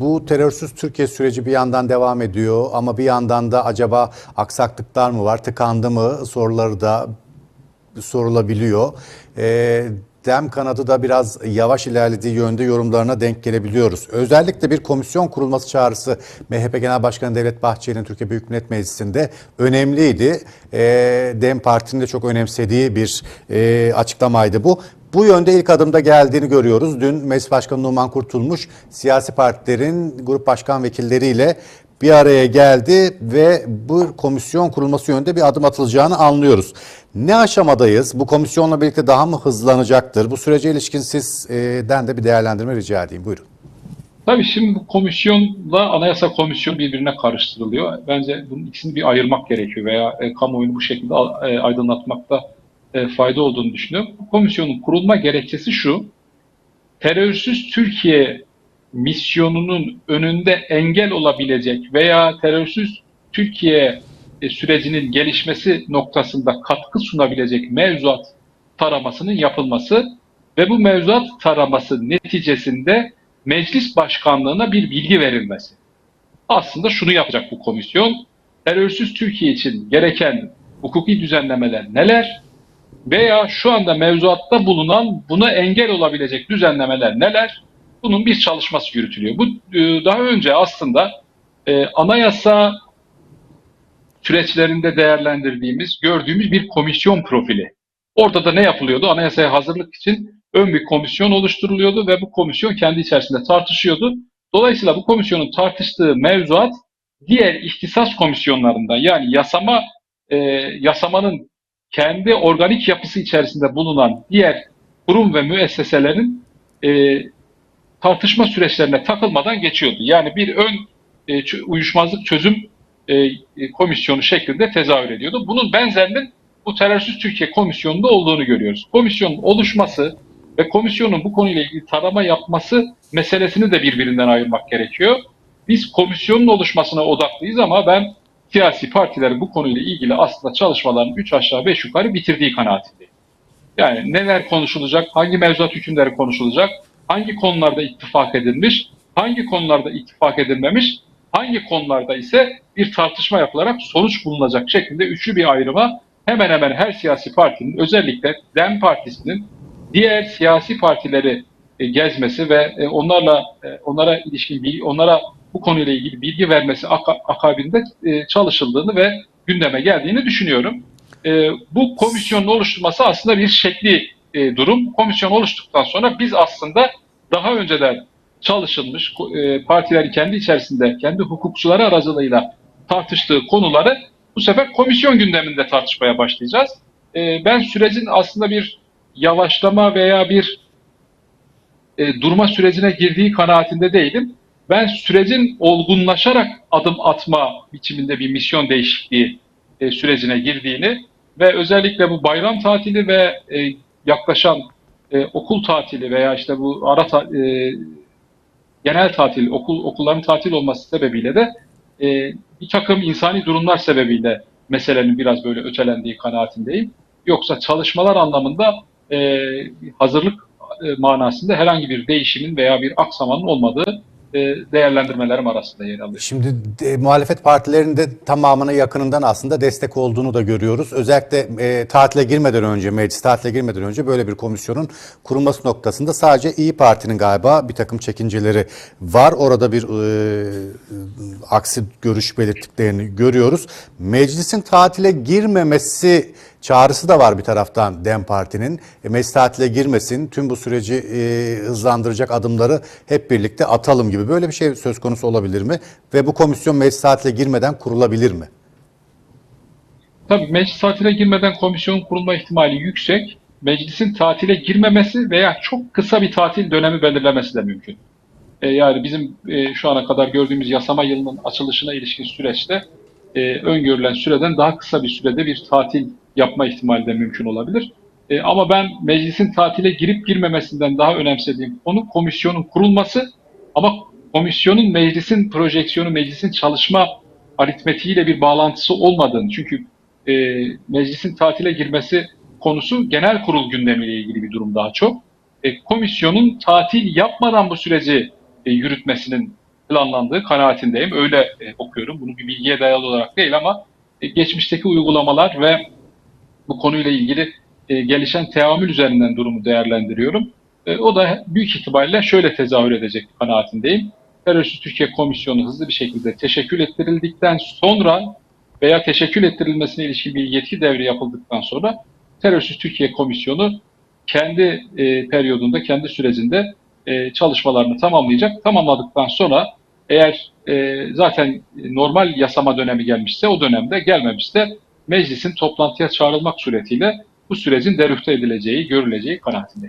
bu terörsüz Türkiye süreci bir yandan devam ediyor ama bir yandan da acaba aksaklıklar mı var, tıkandı mı soruları da sorulabiliyor. E, Dem kanadı da biraz yavaş ilerlediği yönde yorumlarına denk gelebiliyoruz. Özellikle bir komisyon kurulması çağrısı MHP Genel Başkanı Devlet Bahçeli'nin Türkiye Büyük Millet Meclisi'nde önemliydi. E, Dem Parti'nin de çok önemsediği bir e, açıklamaydı bu. Bu yönde ilk adımda geldiğini görüyoruz. Dün Meclis Başkanı Numan Kurtulmuş siyasi partilerin grup başkan vekilleriyle bir araya geldi ve bu komisyon kurulması yönünde bir adım atılacağını anlıyoruz. Ne aşamadayız? Bu komisyonla birlikte daha mı hızlanacaktır? Bu sürece ilişkin sizden de bir değerlendirme rica edeyim. Buyurun. Tabii şimdi bu komisyonla anayasa komisyonu birbirine karıştırılıyor. Bence bunun ikisini bir ayırmak gerekiyor veya e, kamuoyunu bu şekilde e, aydınlatmakta e, fayda olduğunu düşünüyorum. Bu komisyonun kurulma gerekçesi şu. Terörsüz Türkiye misyonunun önünde engel olabilecek veya terörsüz Türkiye e, sürecinin gelişmesi noktasında katkı sunabilecek mevzuat taramasının yapılması ve bu mevzuat taraması neticesinde meclis başkanlığına bir bilgi verilmesi. Aslında şunu yapacak bu komisyon. Terörsüz Türkiye için gereken hukuki düzenlemeler neler? Veya şu anda mevzuatta bulunan buna engel olabilecek düzenlemeler neler? Bunun bir çalışması yürütülüyor. Bu e, daha önce aslında e, anayasa süreçlerinde değerlendirdiğimiz, gördüğümüz bir komisyon profili. Orada da ne yapılıyordu? Anayasaya hazırlık için ön bir komisyon oluşturuluyordu ve bu komisyon kendi içerisinde tartışıyordu. Dolayısıyla bu komisyonun tartıştığı mevzuat diğer ihtisas komisyonlarından yani yasama e, yasamanın kendi organik yapısı içerisinde bulunan diğer kurum ve müesseselerin e, tartışma süreçlerine takılmadan geçiyordu. Yani bir ön e, uyuşmazlık çözüm e, komisyonu şeklinde tezahür ediyordu. Bunun benzerinin bu terörsüz Türkiye komisyonunda olduğunu görüyoruz. Komisyonun oluşması ve komisyonun bu konuyla ilgili tarama yapması meselesini de birbirinden ayırmak gerekiyor. Biz komisyonun oluşmasına odaklıyız ama ben siyasi partilerin bu konuyla ilgili aslında çalışmalarını 3 aşağı 5 yukarı bitirdiği kanaatindeyim. Yani neler konuşulacak, hangi mevzuat hükümleri konuşulacak, hangi konularda ittifak edilmiş, hangi konularda ittifak edilmemiş, hangi konularda ise bir tartışma yapılarak sonuç bulunacak şeklinde üçlü bir ayrıma hemen hemen her siyasi partinin özellikle DEM Partisi'nin diğer siyasi partileri e, gezmesi ve e, onlarla e, onlara ilişkin bilgi, onlara bu konuyla ilgili bilgi vermesi ak- akabinde e, çalışıldığını ve gündeme geldiğini düşünüyorum. E, bu komisyonun oluşturması aslında bir şekli e, durum. Komisyon oluştuktan sonra biz aslında daha önceden çalışılmış e, partilerin kendi içerisinde kendi hukukçuları aracılığıyla tartıştığı konuları bu sefer komisyon gündeminde tartışmaya başlayacağız. E, ben sürecin aslında bir yavaşlama veya bir e, durma sürecine girdiği kanaatinde değilim. Ben sürecin olgunlaşarak adım atma biçiminde bir misyon değişikliği e, sürecine girdiğini ve özellikle bu bayram tatili ve e, yaklaşan e, okul tatili veya işte bu ara ta, e, genel tatil, okul okulların tatil olması sebebiyle de e, bir takım insani durumlar sebebiyle meselenin biraz böyle ötelendiği kanaatindeyim. Yoksa çalışmalar anlamında e, hazırlık e, manasında herhangi bir değişimin veya bir aksamanın olmadığı değerlendirmelerim arasında yer alıyor. Şimdi e, muhalefet partilerinin tamamına yakınından aslında destek olduğunu da görüyoruz. Özellikle e, tatile girmeden önce, meclis tatile girmeden önce böyle bir komisyonun kurulması noktasında sadece İyi Parti'nin galiba bir takım çekinceleri var. Orada bir e, aksi görüş belirttiklerini görüyoruz. Meclisin tatile girmemesi çağrısı da var bir taraftan DEM Parti'nin. E, meclis tatile girmesin, tüm bu süreci e, hızlandıracak adımları hep birlikte atalım gibi böyle bir şey söz konusu olabilir mi? Ve bu komisyon meclis tatile girmeden kurulabilir mi? Tabii meclis tatile girmeden komisyonun kurulma ihtimali yüksek. Meclisin tatile girmemesi veya çok kısa bir tatil dönemi belirlemesi de mümkün. E, yani bizim e, şu ana kadar gördüğümüz yasama yılının açılışına ilişkin süreçte e, öngörülen süreden daha kısa bir sürede bir tatil yapma ihtimali de mümkün olabilir. E, ama ben meclisin tatile girip girmemesinden daha önemsediğim konu komisyonun kurulması ama komisyonun meclisin projeksiyonu, meclisin çalışma aritmetiğiyle bir bağlantısı olmadığını. Çünkü e, meclisin tatile girmesi konusu genel kurul gündemiyle ilgili bir durum daha çok. E, komisyonun tatil yapmadan bu süreci e, yürütmesinin planlandığı kanaatindeyim. Öyle e, okuyorum. Bunu bir bilgiye dayalı olarak değil ama e, geçmişteki uygulamalar ve bu konuyla ilgili e, gelişen teamül üzerinden durumu değerlendiriyorum. E, o da büyük ihtimalle şöyle tezahür edecek kanaatindeyim. Terörsüz Türkiye Komisyonu hızlı bir şekilde teşekkül ettirildikten sonra veya teşekkül ettirilmesine ilişkin bir yetki devri yapıldıktan sonra Terörsüz Türkiye Komisyonu kendi e, periyodunda, kendi sürecinde e, çalışmalarını tamamlayacak. Tamamladıktan sonra eğer e, zaten normal yasama dönemi gelmişse o dönemde gelmemişse meclisin toplantıya çağrılmak suretiyle bu sürecin derüfte edileceği, görüleceği kanaatindeyim.